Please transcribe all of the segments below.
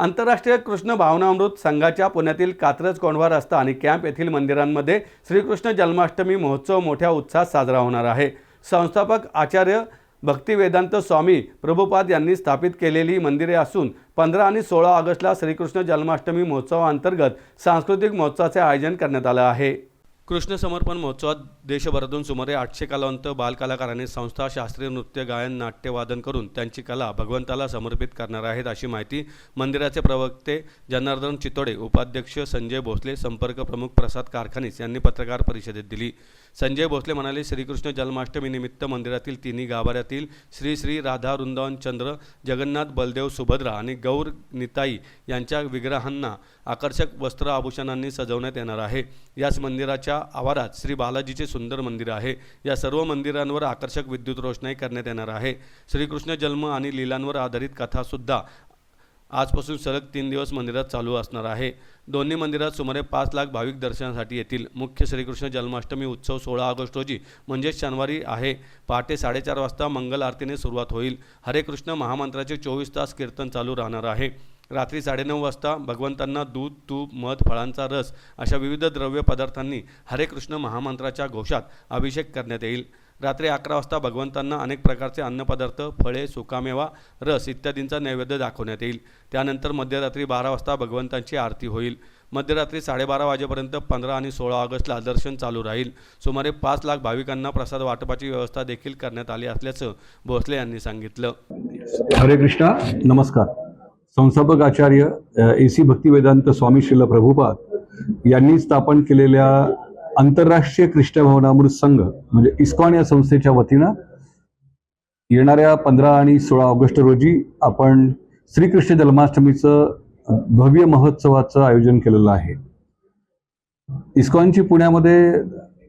आंतरराष्ट्रीय कृष्ण भावनामृत संघाच्या पुण्यातील कात्रज कोंढवा रस्ता आणि कॅम्प येथील मंदिरांमध्ये श्रीकृष्ण जन्माष्टमी महोत्सव मोठ्या उत्साहात साजरा होणार आहे. संस्थापक आचार्य भक्तिवेदांत स्वामी प्रभुपाद यांनी स्थापित केलेली मंदिरे असून पंधरा आणि सोळा ऑगस्टला श्रीकृष्ण जन्माष्टमी महोत्सवाअंतर्गत सांस्कृतिक महोत्सवाचे आयोजन करण्यात आलं आहे. कृष्ण समर्पण महोत्सवात देशभरातून सुमारे आठशे कलावंत बालकलाकारांनी संस्था शास्त्रीय नृत्य गायन नाट्यवादन करून त्यांची कला भगवंताला समर्पित करणार आहेत अशी माहिती मंदिराचे प्रवक्ते जनार्दन चितोडे उपाध्यक्ष संजय भोसले संपर्क प्रमुख प्रसाद कारखानीस यांनी पत्रकार परिषदेत दिली. संजय भोसले म्हणाले श्रीकृष्ण जन्माष्टमीनिमित्त मंदिरातील तिन्ही गाभाऱ्यातील श्री श्री राधा वृंदावन चंद्र जगन्नाथ बलदेव सुभद्रा आणि गौर निताई यांच्या विग्रहांना आकर्षक वस्त्र आभूषणांनी सजवण्यात येणार आहे. याच मंदिराच्या आवारात श्री बालाजीचे सुंदर मंदिर आहे. या सर्व मंदिरांवर आकर्षक विद्युत रोषणाई करण्यात येणार आहे. श्रीकृष्ण जन्म आणि लीलांवर आधारित कथासुद्धा आजपासून सलग तीन दिवस मंदिरात चालू असणार आहे. दोन्ही मंदिरात सुमारे पाच लाख भाविक दर्शनासाठी येतील. मुख्य श्रीकृष्ण जन्माष्टमी उत्सव सोळा ऑगस्ट रोजी म्हणजेच शनिवारी आहे. पहाटे साडेचार वाजता मंगल आरतीने सुरुवात होईल. हरे कृष्ण महामंत्राचे चोवीस तास कीर्तन चालू राहणार आहे. रात्री साडेनऊ वाजता भगवंतांना दूध तूप मध फळांचा रस अशा विविध द्रव्य पदार्थांनी हरे कृष्ण महामंत्राच्या घोषात अभिषेक करण्यात येईल. रात्री अकरा वाजता भगवंतांना अनेक प्रकारचे अन्नपदार्थ फळे सुकामेवा रस इत्यादींचा नैवेद्य दाखवण्यात येईल. त्यानंतर मध्यरात्री बारा वाजता भगवंतांची आरती होईल. मध्यरात्री साडेबारा वाजेपर्यंत पंधरा आणि सोळा ऑगस्टला दर्शन चालू राहील. सुमारे पाच लाख भाविकांना प्रसाद वाटपाची व्यवस्था देखील करण्यात आली असल्याचं भोसले यांनी सांगितलं. हरे कृष्णा नमस्कार. संस्थापक आचार्य ए सी भक्तिवेदांत स्वामी श्रील प्रभुपाद यांनी स्थापन केलेल्या आंतरराष्ट्रीय कृष्णभवनामृत संघ म्हणजे इस्कॉन या संस्थेच्या वतीनं येणाऱ्या पंधरा आणि सोळा ऑगस्ट रोजी आपण श्रीकृष्ण जन्माष्टमीचं भव्य महोत्सवाचं आयोजन केलेलं आहे. इस्कॉनची पुण्यामध्ये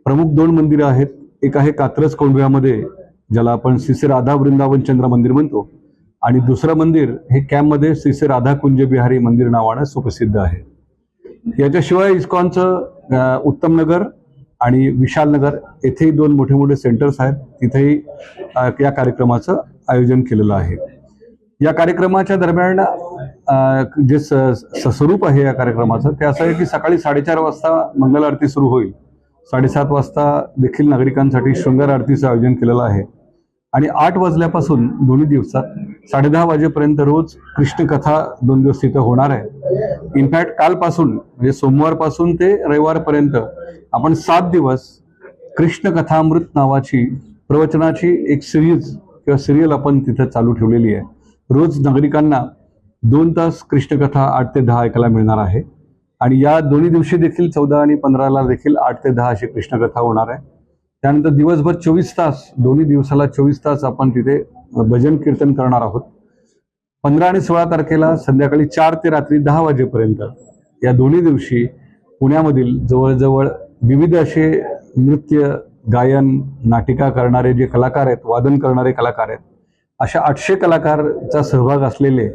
प्रमुख दोन मंदिरं आहेत. एक आहे कात्रज कोंडव्यामध्ये ज्याला आपण श्री राधा वृंदावन चंद्र मंदिर म्हणतो आणि दुसरं मंदिर हे कॅम्पमध्ये श्री राधा कुंजबिहारी मंदिर नावानं सुप्रसिद्ध आहे. याच्याशिवाय इस्कॉनचं उत्तम नगर आणि विशालनगर येथेही दोन मोठे मोठे सेंटर्स आहेत. तिथेही या कार्यक्रमाचं आयोजन केलेलं आहे. या कार्यक्रमाच्या दरम्यान जे स स- स्वरूप आहे या कार्यक्रमाचं ते असं आहे की सकाळी साडेचार वाजता मंगल आरती सुरू होईल. साडेसात वाजता देखील नागरिकांसाठी शृंगार आरतीचं आयोजन केलेलं आहे. आणि आठ वाजल्यापासून दोन्ही दिवसात साडेदहा वाजेपर्यंत रोज कृष्णकथा दोन दिवस तिथं होणार आहे. इनफॅक्ट कालपासून म्हणजे सोमवारपासून ते रविवारपर्यंत आपण सात दिवस कृष्णकथामृत नावाची प्रवचनाची एक सिरीज किंवा सिरियल आपण तिथं चालू ठेवलेली आहे. रोज नागरिकांना दोन तास कृष्णकथा आठ ते दहा ऐकायला मिळणार आहे. आणि या दोन्ही दिवशी देखील चौदा आणि पंधराला देखील आठ ते दहा अशी कृष्णकथा होणार आहे. त्यानंतर दिवसभर चोवीस तास दोन्ही दिवसाला चोवीस तास आपण तिथे भजन कीर्तन करणार आहोत. पंधरा आणि सोळा तारखेला संध्याकाळी चार ते रात्री दहा वाजेपर्यंत या दोन्ही दिवशी पुण्यामधील जवळजवळ विविध असे नृत्य गायन नाटिका करणारे जे कलाकार आहेत वादन करणारे कलाकार आहेत अशा आठशे कलाकारचा सहभाग असलेले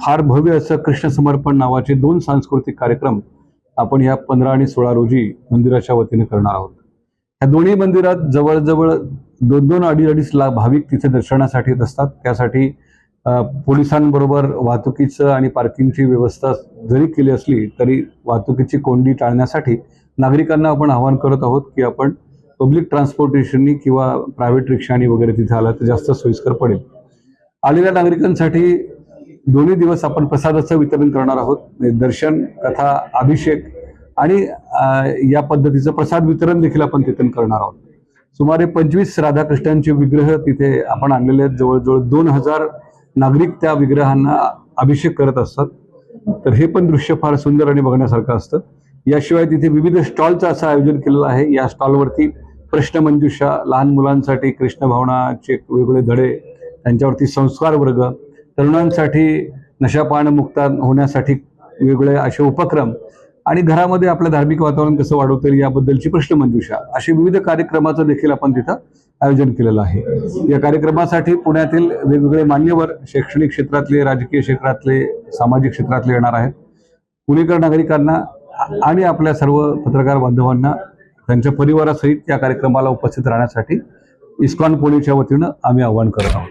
फार भव्य असं कृष्ण समर्पण नावाचे दोन सांस्कृतिक कार्यक्रम आपण या पंधरा आणि सोळा रोजी मंदिराच्या वतीने करणार आहोत. ह्या दोन्ही मंदिरात जवळजवळ दोन दोन अडीच अडीच लाख भाविक तिथे दर्शनासाठी येत असतात. त्यासाठी पोलिसांबरोबर वाहतुकीचं आणि पार्किंगची व्यवस्था जरी केली असली तरी वाहतुकीची कोंडी टाळण्यासाठी नागरिकांना आपण आवाहन करत आहोत की आपण पब्लिक ट्रान्सपोर्टेशननी किंवा प्रायव्हेट रिक्षानी वगैरे तिथे आला तर जास्त सोयीस्कर पडेल. आलेल्या नागरिकांसाठी दोन्ही दिवस आपण प्रसादाचं वितरण करणार आहोत. दर्शन कथा अभिषेक आणि या पद्धतीचं प्रसाद वितरण देखील आपण तिथून करणार आहोत. सुमारे पंचवीस राधाकृष्णांचे विग्रह तिथे आपण आणलेले आहेत. जवळजवळ दोन हजार नागरिक त्या विग्रहांना अभिषेक करत असतात. तर हे पण दृश्य फार सुंदर आणि बघण्यासारखं असतं. याशिवाय तिथे विविध स्टॉलचं असं आयोजन केलेलं आहे. या स्टॉलवरती प्रश्नमंजुषा लहान मुलांसाठी कृष्ण भावनाचे वेगवेगळे धडे त्यांच्यावरती संस्कार वर्ग तरुणांसाठी नशापान मुक्त होण्यासाठी वेगवेगळे असे उपक्रम आणि घरामध्ये आपलं धार्मिक वातावरण कसं वाढवता येईल याबद्दलची प्रश्नमंजुषा असे विविध कार्यक्रमाचं देखील आपण तिथं आयोजन केलेलं आहे. या कार्यक्रमासाठी पुण्यातील वेगवेगळे मान्यवर शैक्षणिक क्षेत्रातले राजकीय क्षेत्रातले सामाजिक क्षेत्रातले येणार आहेत. पुणेकर नागरिकांना आणि आपल्या सर्व पत्रकार बांधवांना त्यांच्या परिवारासहित या कार्यक्रमाला उपस्थित राहण्यासाठी इस्कॉन पुणेच्या वतीनं आम्ही आवाहन करत आहोत.